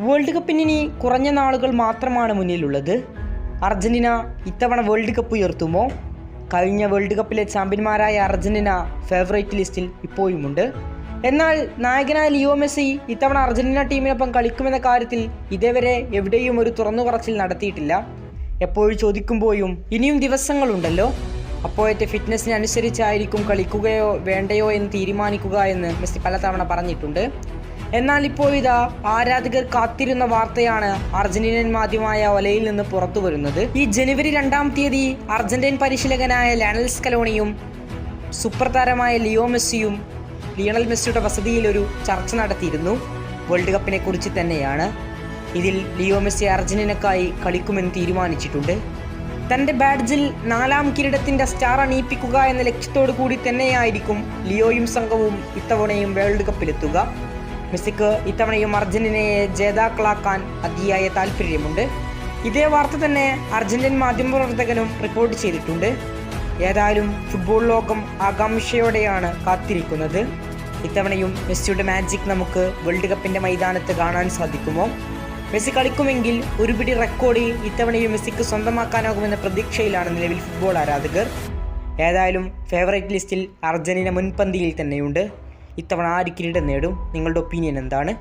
World കപ്പിന് ഇനി കുറഞ്ഞ നാളുകൾ മാത്രമാണ് മുന്നിലുള്ളത്. അർജന്റീന ഇത്തവണ വേൾഡ് കപ്പ് ഉയർത്തുമോ? കഴിഞ്ഞ വേൾഡ് കപ്പിലെ ചാമ്പ്യന്മാരായ അർജന്റീന ഫേവറേറ്റ് ലിസ്റ്റിൽ ഇപ്പോഴുമുണ്ട്. എന്നാൽ നായകനായ ലിയോ മെസ്സി ഇത്തവണ അർജന്റീന ടീമിനൊപ്പം കളിക്കുമെന്ന കാര്യത്തിൽ ഇതേവരെ എവിടെയും ഒരു തുറന്നു പറച്ചിൽ നടത്തിയിട്ടില്ല. എപ്പോഴും ചോദിക്കുമ്പോഴും ഇനിയും ദിവസങ്ങളുണ്ടല്ലോ. അപ്പോഴത്തെ ഫിറ്റ്നസ്സിനനുസരിച്ചായിരിക്കും കളിക്കുകയോ വേണ്ടയോ എന്ന് തീരുമാനിക്കുക എന്ന് മെസ്സി പലതവണ പറഞ്ഞിട്ടുണ്ട്. എന്നാൽ ഇപ്പോൾ ഇതാ ആരാധകർ കാത്തിരുന്ന വാർത്തയാണ് അർജന്റീനൻ മാധ്യമമായ ഒലയിൽ നിന്ന് പുറത്തു വരുന്നത്. ഈ ജനുവരി രണ്ടാം തീയതി അർജന്റീൻ പരിശീലകനായ ലാനൽ സ്കലോണിയും സൂപ്പർ താരമായ ലിയോ മെസ്സിയും ലിയണൽ മെസ്സിയുടെ വസതിയിൽ ഒരു ചർച്ച നടത്തിയിരുന്നു. വേൾഡ് കപ്പിനെ കുറിച്ച് തന്നെയാണ്. ഇതിൽ ലിയോ മെസ്സി അർജന്റീനക്കായി കളിക്കുമെന്ന് തീരുമാനിച്ചിട്ടുണ്ട്. തന്റെ ബാഡ്ജിൽ നാലാം കിരീടത്തിന്റെ സ്റ്റാർ അണിയിപ്പിക്കുക എന്ന ലക്ഷ്യത്തോടു കൂടി തന്നെയായിരിക്കും ലിയോയും സംഘവും ഇത്തവണയും വേൾഡ് കപ്പിലെത്തുക. മെസ്സിക്ക് ഇത്തവണയും അർജന്റീനയെ ജേതാക്കളാക്കാൻ അതിയായ താല്പര്യമുണ്ട്. ഇതേ വാർത്ത തന്നെ അർജന്റീൻ മാധ്യമപ്രവർത്തകനും റിപ്പോർട്ട് ചെയ്തിട്ടുണ്ട്. ഏതായാലും ഫുട്ബോൾ ലോകം ആകാംക്ഷയോടെയാണ് കാത്തിരിക്കുന്നത്. ഇത്തവണയും മെസ്സിയുടെ മാജിക് നമുക്ക് വേൾഡ് കപ്പിന്റെ മൈതാനത്ത് കാണാൻ സാധിക്കുമോ? മെസ്സി കളിക്കുമെങ്കിൽ ഒരു പിടി റെക്കോർഡ് ഇത്തവണയും മെസ്സിക്ക് സ്വന്തമാക്കാനാകുമെന്ന പ്രതീക്ഷയിലാണ് നിലവിൽ ഫുട്ബോൾ ആരാധകർ. ഏതായാലും ഫേവറേറ്റ് ലിസ്റ്റിൽ അർജന്റീന മുൻപന്തിയിൽ തന്നെയുണ്ട്. ഇത്തവണ ആര് കിരീടം നേടും? നിങ്ങളുടെ ഒപ്പീനിയൻ എന്താണ്?